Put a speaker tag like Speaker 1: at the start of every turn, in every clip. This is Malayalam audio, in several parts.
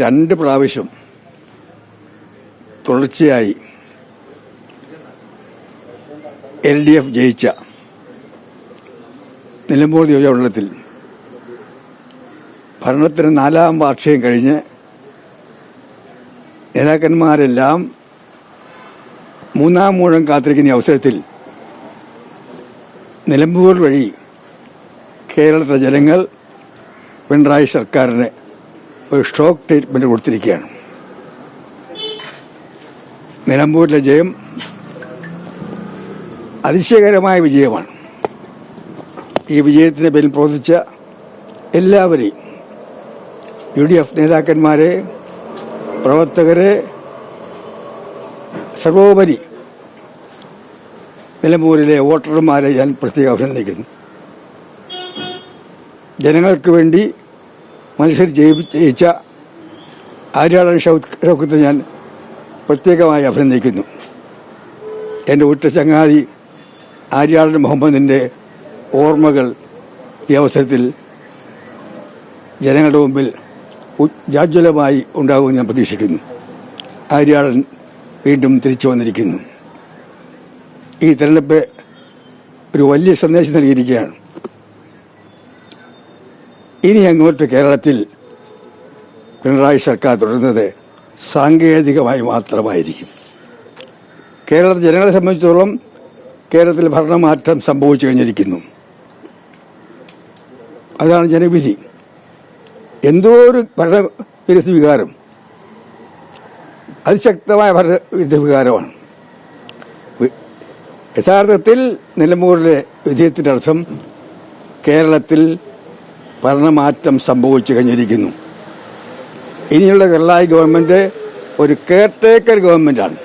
Speaker 1: രണ്ട് പ്രാവശ്യം തുടർച്ചയായി എൽ ഡി എഫ് ജയിച്ച നിലമ്പൂർ നിയോജകമണ്ഡലത്തിൽ ഭരണത്തിന് നാലാം വാർഷികം കഴിഞ്ഞ് നേതാക്കന്മാരെല്ലാം മൂന്നാം മൂഴം കാത്തിരിക്കുന്ന അവസരത്തിൽ നിലമ്പൂർ വഴി കേരളത്തിലെ ജനങ്ങൾ പിണറായി സർക്കാരിന് ഒരു ഷോക്ക് ട്രീറ്റ്മെന്റ് കൊടുത്തിരിക്കുകയാണ്. നിലമ്പൂരിലെ ജയം അതിശയകരമായ വിജയമാണ്. ഈ വിജയത്തിന് പേരിൽ പ്രവർത്തിച്ച എല്ലാവരെയും യു ഡി എഫ് നേതാക്കന്മാരെ പ്രവർത്തകരെ സർവോപരി നിലമ്പൂരിലെ വോട്ടർമാരെ ഞാൻ പ്രത്യേകം അഭിനന്ദിക്കുന്നു. ജനങ്ങൾക്ക് വേണ്ടി മനുഷ്യർ ജയിച്ച ആര്യാടൻ ഷൗക്കത്തെ ഞാൻ പ്രത്യേകമായി അഭിനന്ദിക്കുന്നു. എന്റെ ഉറ്റ ചങ്ങാതി ആര്യാടൻ മുഹമ്മദിന്റെ ഓർമ്മകൾ ഈ അവസരത്തിൽ ജനങ്ങളുടെ മുമ്പിൽ ഉജ്ജ്വലമായി ഉണ്ടാകുമെന്ന് ഞാൻ പ്രതീക്ഷിക്കുന്നു. ആര്യാടൻ വീണ്ടും തിരിച്ചു വന്നിരിക്കുന്നു. ഈ തെരഞ്ഞെടുപ്പ് ഒരു വലിയ സന്ദേശം നൽകിയിരിക്കുകയാണ്. ഇനി അങ്ങോട്ട് കേരളത്തിൽ പിണറായി സർക്കാർ തുടരുന്നത് സാങ്കേതികമായി മാത്രമായിരിക്കും. കേരള ജനങ്ങളെ സംബന്ധിച്ചിടത്തോളം കേരളത്തിൽ ഭരണമാറ്റം സംഭവിച്ചു കഴിഞ്ഞിരിക്കുന്നു. അതാണ് ജനവിധി. എന്തോ ഒരു ഭരണവിരുദ്ധ വികാരം. അതിശക്തമായ ഭരണവിരുദ്ധ വികാരമാണ്. യഥാർത്ഥത്തിൽ നിലമ്പൂരിലെ വിധേയത്തിന്റെ അർത്ഥം കേരളത്തിൽ ഭരണമാറ്റം സംഭവിച്ചു കഴിഞ്ഞിരിക്കുന്നു. ഇനിയുള്ള കേരളായി ഗവൺമെന്റ് ഒരു കെയർടേക്കർ ഗവൺമെന്റാണ്.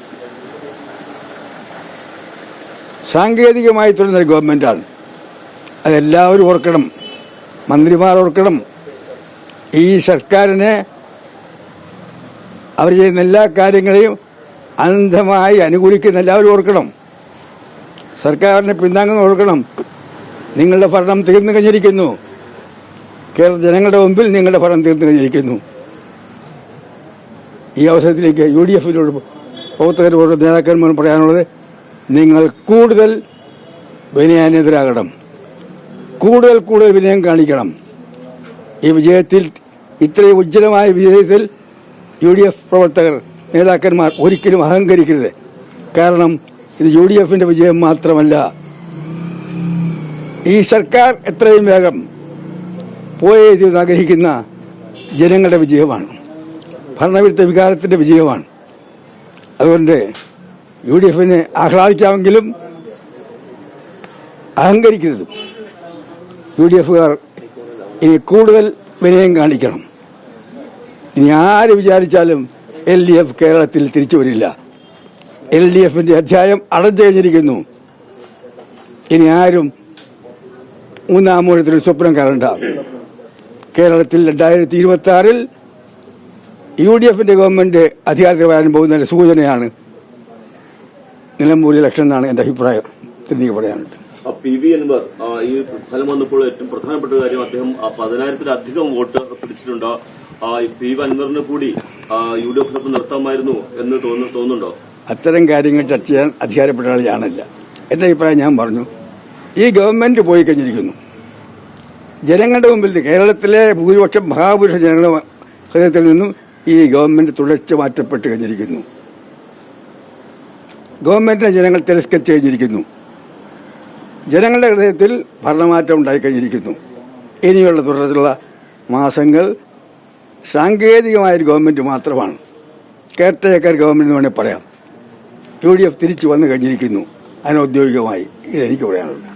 Speaker 1: സാങ്കേതികമായി തുടരുന്നൊരു ഗവൺമെന്റാണ്. അതെല്ലാവരും ഓർക്കണം. മന്ത്രിമാർ ഓർക്കണം. ഈ സർക്കാരിനെ അവർ ചെയ്യുന്ന എല്ലാ കാര്യങ്ങളെയും അന്ധമായി അനുകൂലിക്കുന്ന എല്ലാവരും ഓർക്കണം. സർക്കാരിനെ പിന്താങ്ങുന്ന ഓർക്കണം. നിങ്ങളുടെ ഭരണം തീർന്നു കഴിഞ്ഞിരിക്കുന്നു. കേരള ജനങ്ങളുടെ മുമ്പിൽ നിങ്ങളുടെ ഭരണം തീർന്നു കഴിഞ്ഞിരിക്കുന്നു ഈ അവസരത്തിലേക്ക് യു ഡി എഫിനോട് പ്രവർത്തകരോട് നേതാക്കന്മാരും പറയാനുള്ളത് നിങ്ങൾ കൂടുതൽ വിനയാനെതിരാകണം. കൂടുതൽ കൂടുതൽ വിനയം കാണിക്കണം. ഈ വിജയത്തിൽ ഇത്രയും ഉജ്ജ്വലമായ വിജയത്തിൽ യു ഡി എഫ് പ്രവർത്തകർ നേതാക്കന്മാർ ഒരിക്കലും അഹങ്കരിക്കരുത്. കാരണം ഇത് യു ഡി എഫിന്റെ വിജയം മാത്രമല്ല. ഈ സർക്കാർ എത്രയും വേഗം പോയേ ചെയ്ത് ആഗ്രഹിക്കുന്ന ജനങ്ങളുടെ വിജയമാണ്. ഭരണവിരുദ്ധ വികാരത്തിന്റെ വിജയമാണ്. അതുകൊണ്ട് യു ഡി എഫിനെ ആഹ്ലാദിക്കാമെങ്കിലും അഹങ്കരിക്കരുത് യു ഡി എഫുകാർ ഇനി കൂടുതൽ വിനയം കാണിക്കണം. ഇനി ആര് വിചാരിച്ചാലും എൽ ഡി എഫ് കേരളത്തിൽ തിരിച്ചു വരില്ല. എൽ ഡി എഫിന്റെ അധ്യായം അടഞ്ഞു കഴിഞ്ഞിരിക്കുന്നു ഇനി ആരും മൂന്നാം മൂഴത്തിൽ സ്വപ്നം കാണണ്ട. കേരളത്തിൽ രണ്ടായിരത്തി ഇരുപത്തി ആറിൽ യു ഡി എഫിന്റെ ഗവൺമെന്റ് അധികാരത്തിൽ വരാൻ പോകുന്നതിന്റെ സൂചനയാണ് നിലമ്പൂർ ഇലക്ഷൻ എന്നാണ് എന്റെ അഭിപ്രായം. എനിക്ക് പറയാനുണ്ട്.
Speaker 2: പി വി അൻവർ ഈ ഫലം വന്നപ്പോൾ ഏറ്റവും പ്രധാനപ്പെട്ട കാര്യം അദ്ദേഹം പതിനായിരത്തിലധികം വോട്ട് പിടിച്ചിട്ടുണ്ട്? പി വി അൻവറിനെ കൂടി യു ഡി എഫിനൊപ്പം നിർത്താമായിരുന്നു എന്ന് തോന്നു- തോന്നുന്നുണ്ടോ?
Speaker 1: അത്തരം കാര്യങ്ങൾ ചർച്ച ചെയ്യാൻ അധികാരപ്പെട്ട ആൾ ഞാനല്ല. എന്റെ അഭിപ്രായം ഞാൻ പറഞ്ഞു. ഈ ഗവൺമെന്റ് പോയി കഴിഞ്ഞിരിക്കുന്നു. ജനങ്ങളുടെ മുമ്പിൽ കേരളത്തിലെ ഭൂരിപക്ഷം മഹാപുരുഷ ജനങ്ങളുടെ ഹൃദയത്തിൽ നിന്നും ഈ ഗവൺമെന്റ് തുടച്ചു മാറ്റപ്പെട്ട് കഴിഞ്ഞിരിക്കുന്നു. ഗവൺമെന്റിനെ ജനങ്ങൾ തിരസ്കരിച്ചു കഴിഞ്ഞിരിക്കുന്നു. ജനങ്ങളുടെ ഹൃദയത്തിൽ ഭരണമാറ്റം ഉണ്ടായി കഴിഞ്ഞിരിക്കുന്നു. ഇനിയുള്ള തുടർച്ചുള്ള മാസങ്ങൾ സാങ്കേതികമായൊരു ഗവൺമെന്റ് മാത്രമാണ്. കെയർടേക്കർ ഗവൺമെന്റ് എന്ന് വേണമെങ്കിൽ പറയാം. യു ഡി എഫ് തിരിച്ചു വന്നു കഴിഞ്ഞിരിക്കുന്നു. അനൗദ്യോഗികമായി ഇതെനിക്ക് പറയാനുള്ളത്.